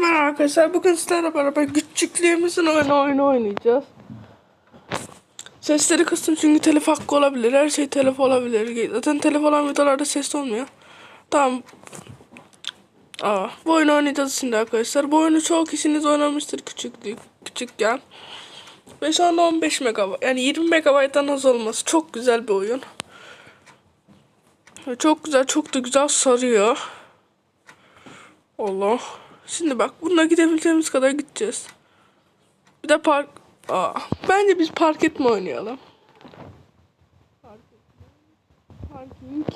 Merhaba arkadaşlar. Bugün sizlerle beraber küçüklüğümüzün oyunu oyunu oynayacağız. Sesleri kıstım çünkü telif hakkı olabilir. Her şey telif olabilir. Zaten telif olan videolarda ses olmuyor. Tamam. Aa, bu oyunu oynayacağız şimdi arkadaşlar. Bu oyunu çoğu kişiniz oynamıştır küçüklük, küçükken. Ve şu anda 15 megabayt yani 20 megabayttan az olması çok güzel bir oyun. Çok güzel, çok da güzel sarıyor. Allah. Şimdi bak bununla gidebileceğimiz kadar gideceğiz. Bir de park... Aa, bence biz park etme oynayalım. Parking.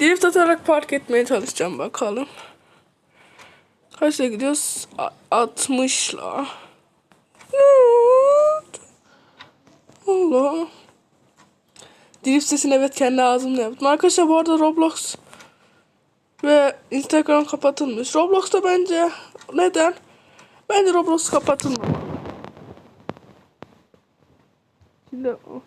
Drift atarak park etmeye çalışacağım bakalım. Kaçta gidiyoruz? A- 60'la. Allah. Drift sesini evet kendi ağzımla yaptım. Arkadaşlar bu arada Roblox ve Instagram kapatılmış. Roblox'ta bence neden? Bence Roblox kapatılmalı. Şimdi o.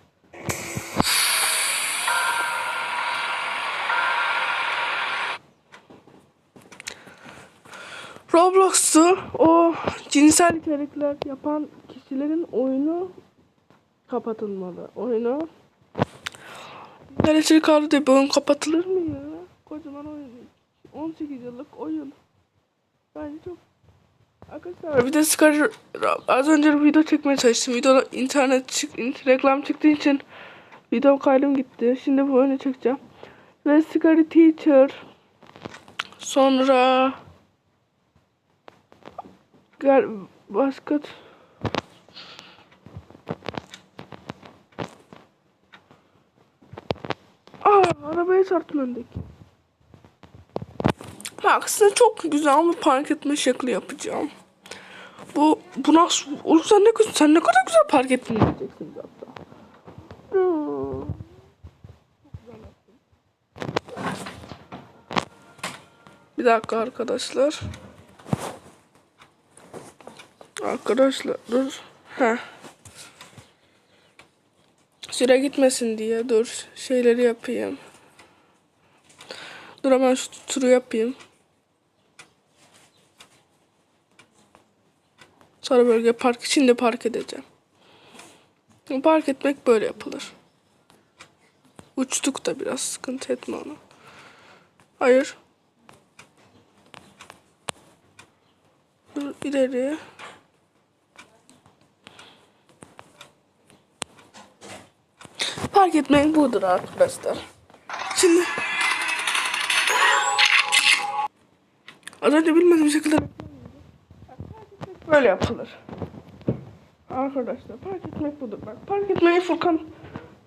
Roblox'tu o cinsel içerikler yapan kişilerin oyunu kapatılmalı. Oyunu Cinsel içerik diye bir oyun kapatılır mı ya? Kocaman oyun. 18 yıllık oyun. Bence çok Arkadaşlar bir de Scar az önce bir video çekmeye çalıştım. Video internet çık reklam çıktığı için video kaydım gitti. Şimdi bu oyunu çekeceğim. Ve Scary Teacher sonra gel başka Aa arabaya çarptım öndeki. Bak aslında çok güzel bir park etme şekli yapacağım. Bu bu nasıl? Oğlum sen ne sen ne kadar güzel park ettin diyeceksin hatta. Bir dakika arkadaşlar. Arkadaşlar dur. Heh. Süre gitmesin diye dur şeyleri yapayım. Dur hemen şu turu yapayım. Sonra bölge park içinde park edeceğim. Park etmek böyle yapılır. Uçtuk da biraz sıkıntı etme onu. Hayır. Dur ileri. Park etmek budur arkadaşlar. Şimdi Az önce bilmediğim şekilde böyle yapılır. Arkadaşlar park etmek budur. Bak park etmeyi Furkan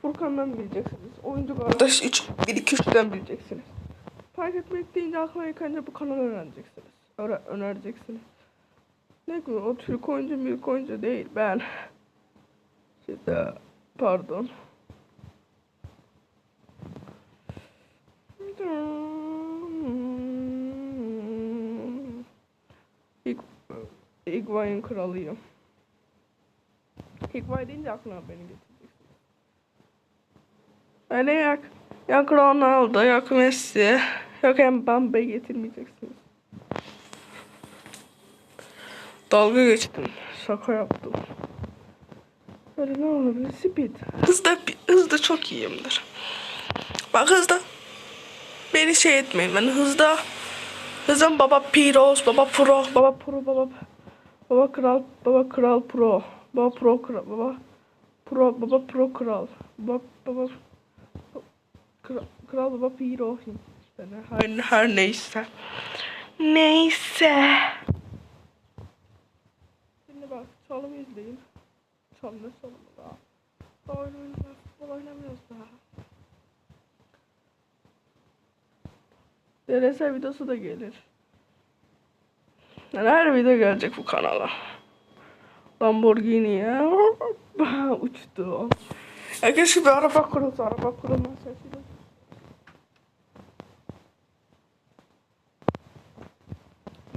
Furkan'dan bileceksiniz. Oyuncu kardeş 3 1 2 3'ten bileceksiniz. Park etmek deyince aklıma ilk önce bu kanalı öğreneceksiniz. Öğre önereceksiniz. Ne ki o Türk oyuncu Milk oyuncu değil ben. İşte pardon. İlk, İgvay'ın kralıyım. İgvay deyince aklına beni getireceksin. Öyle yak. Yak Ronaldo, yak Messi, yok Mbappe getirmeyeceksiniz. Dalga geçtim. Şaka yaptım. Öyle ne olabilir? Speed. Hızda, hızda çok iyiyimdir. Bak hızda. Beni şey etmeyin. Ben hızda Hızım baba Piros, baba Pro, baba Pro, baba baba kral, baba kral pro, baba pro kral, baba pro, baba pro kral, baba baba kral, kral baba Piro. İşte her, her neyse. Neyse. Şimdi bak çalım izleyin. Çalım ne çalımı daha. Daha oynamıyoruz, futbol oynamıyoruz daha. DLS videosu da gelir. Her video gelecek bu kanala. Lamborghini ya. Uçtu. Ya keşke bir araba kurulsa. Araba kurulmaz.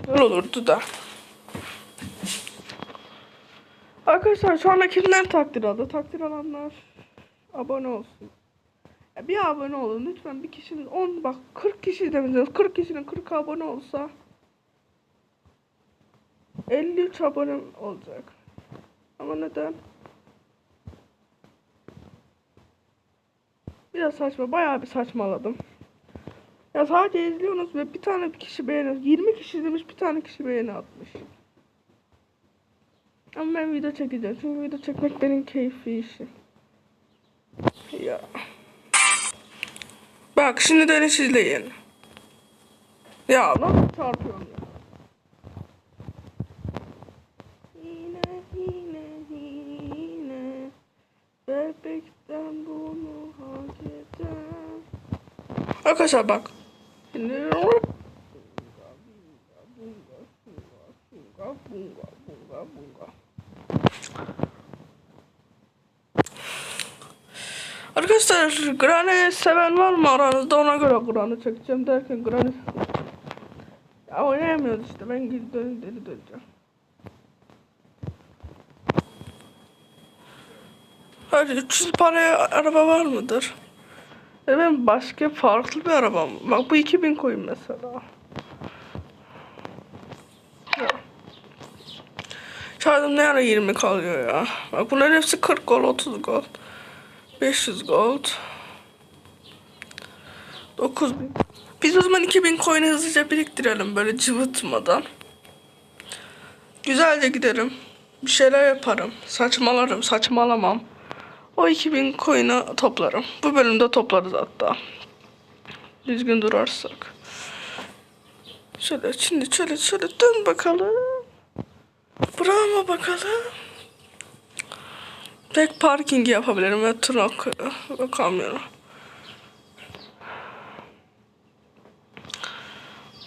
Güzel olurdu da. Arkadaşlar şu anda kimler takdir aldı? Takdir alanlar abone olsun. Bir abone olun lütfen bir kişinin 10 bak 40 kişi demişsiniz 40 kişinin 40 abone olsa 53 abonem olacak. Ama neden? Biraz saçma. Bayağı bir saçmaladım. Ya sadece izliyorsunuz ve bir tane kişi beğeniyor. 20 kişi izlemiş bir tane kişi beğeni atmış. Ama ben video çekeceğim. Çünkü video çekmek benim keyfi işim. Ya. Bak şimdi dönüş izleyin. Ya lan çarpıyorum ya. Yine yine yine Bebekten bunu hak eden Arkadaşlar bak. Arkadaşlar Granny seven var mı aranızda ona göre Granny çekeceğim derken Granny Ya oynayamıyoruz işte ben geri dön deli döneceğim Hadi 300 paraya araba var mıdır? Ben başka farklı bir arabam. Bak bu 2000 koyun mesela. Ya. Şarjım ne ara 20 kalıyor ya. Bak bunların hepsi 40 gol, 30 gol. 500 gold. 9000. Biz o zaman 2000 coin'i hızlıca biriktirelim böyle cıvıtmadan. Güzelce giderim. Bir şeyler yaparım. Saçmalarım, saçmalamam. O 2000 coin'i toplarım. Bu bölümde toplarız hatta. Düzgün durarsak. Şöyle şimdi şöyle şöyle dön bakalım. Bravo bakalım. Tek parking yapabilirim ve ve kamyonu.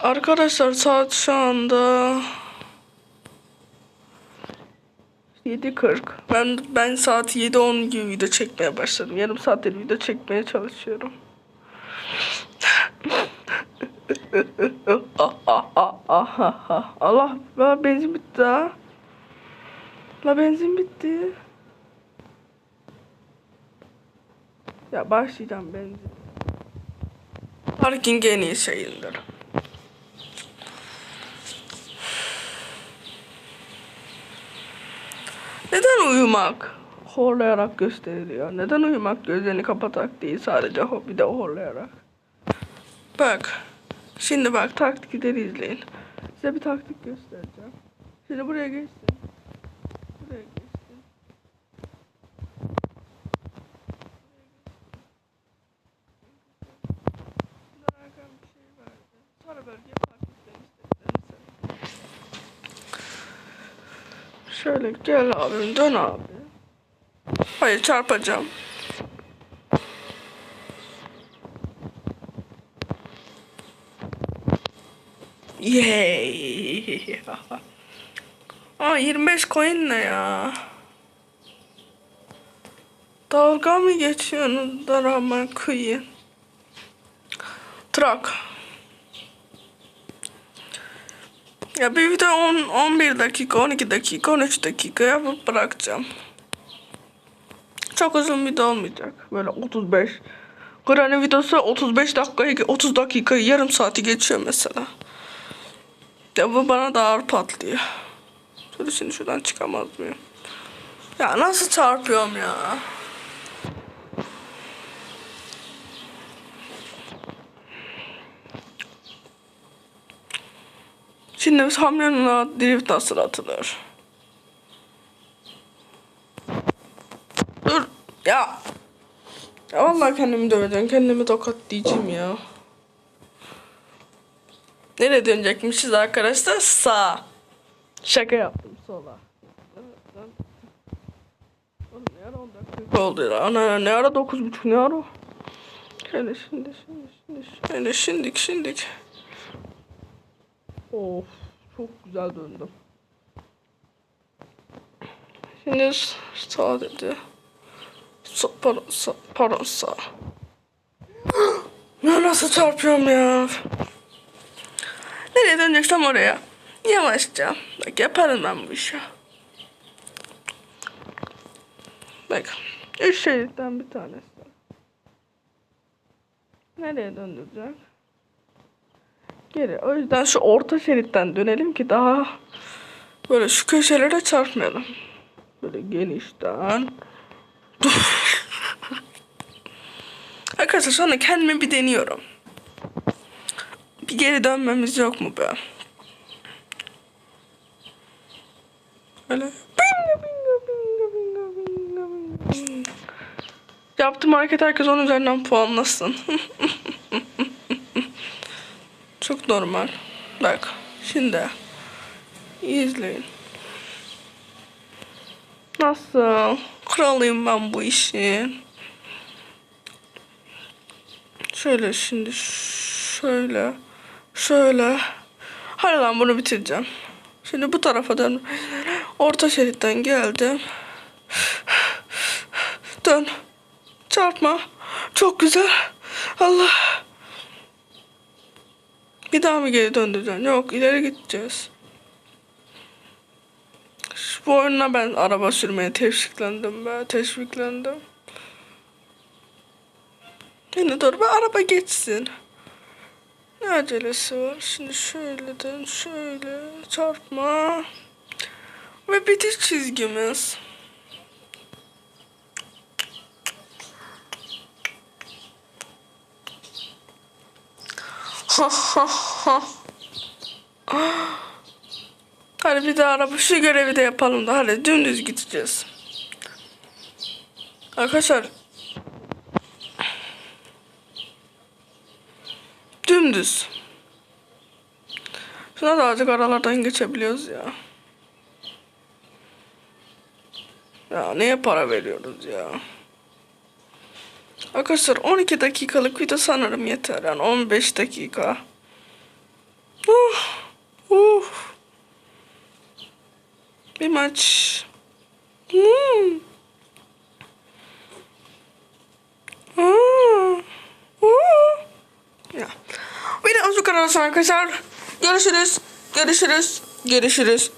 Arkadaşlar saat şu anda 7.40. Ben ben saat 7.10 gibi video çekmeye başladım. Yarım saattir video çekmeye çalışıyorum. ah, ah, ah, ah, ah, ah. Allah la benzin bitti ha. La benzin bitti. Ya başlayacağım benzin. Parking en iyi şeyindir. Neden uyumak horlayarak gösteriliyor? Neden uyumak gözlerini kapatarak değil sadece bir de horlayarak? Bak. Şimdi bak taktikleri izleyin. Size bir taktik göstereceğim. Şimdi buraya geçsin. Buraya geçsin. Şuradan arkadan bir şey verdi. Sonra bölgeye park etmek Şöyle gel abim dön abi. Hayır çarpacağım. Yay. Aa 25 coin ne ya? Dalga mı geçiyorsunuz da? Trak. Ya bir video 10, 11 dakika, 12 dakika, 13 dakika yapıp bırakacağım. Çok uzun video olmayacak. Böyle 35. Granny videosu 35 dakikayı, 30 dakikayı, yarım saati geçiyor mesela. Ya bu bana da ağır patlıyor. Şöyle şimdi şuradan çıkamaz mıyım? Ya nasıl çarpıyorum ya? Şimdi kamyonuna drift nasıl atılır? Dur ya. Ya vallahi kendimi döveceğim. Kendimi tokatlayacağım ya. Nereye dönecekmişiz arkadaşlar? Sağ. Şaka yaptım sola. Ne ara 10 dakika oldu ya? Ana ne ara 9.30 ne ara? Şöyle şimdi şimdi şimdi şöyle şimdik şimdik. Of çok güzel döndüm. Şimdi sağ dedi. Sa, pardon, sağ, pardon sağ. ya nasıl çarpıyorum ya? Nereye döneceksem oraya. Yavaşça. Bak yaparım ben bu işi. Bak. Üç şeritten bir tanesi. Nereye döndürecek? Geri. O yüzden şu orta şeritten dönelim ki daha Böyle şu köşelere çarpmayalım. Böyle genişten. Arkadaşlar anda kendimi bir deniyorum. Bir geri dönmemiz yok mu be? Öyle. Yaptığım hareket herkes onun üzerinden puanlasın. Normal. Bak şimdi. İzleyin. Nasıl? Kralıyım ben bu işin. Şöyle şimdi şöyle şöyle. Hadi lan bunu bitireceğim. Şimdi bu tarafa dön. Orta şeritten geldim. Dön. Çarpma. Çok güzel. Allah. Bir daha mı geri döndüreceksin? Yok ileri gideceğiz. Şu- Bu oyuna ben araba sürmeye teşviklendim be. Teşviklendim. Yine dur bir araba geçsin. Ne acelesi var? Şimdi şöyle dön, şöyle çarpma. Ve bitiş çizgimiz. Ha ha ha. Hadi bir daha araba şu görevi de yapalım da hadi dümdüz gideceğiz. Arkadaşlar Dümdüz. Şuna da azıcık aralardan geçebiliyoruz ya. Ya neye para veriyoruz ya? Arkadaşlar 12 dakikalık video sanırım yeter. Yani 15 dakika. Uh, uh. Bir maç. Hmm. Hmm. Uh. Ya. Videomuz bu kadar arkadaşlar. Görüşürüz. Görüşürüz. Görüşürüz.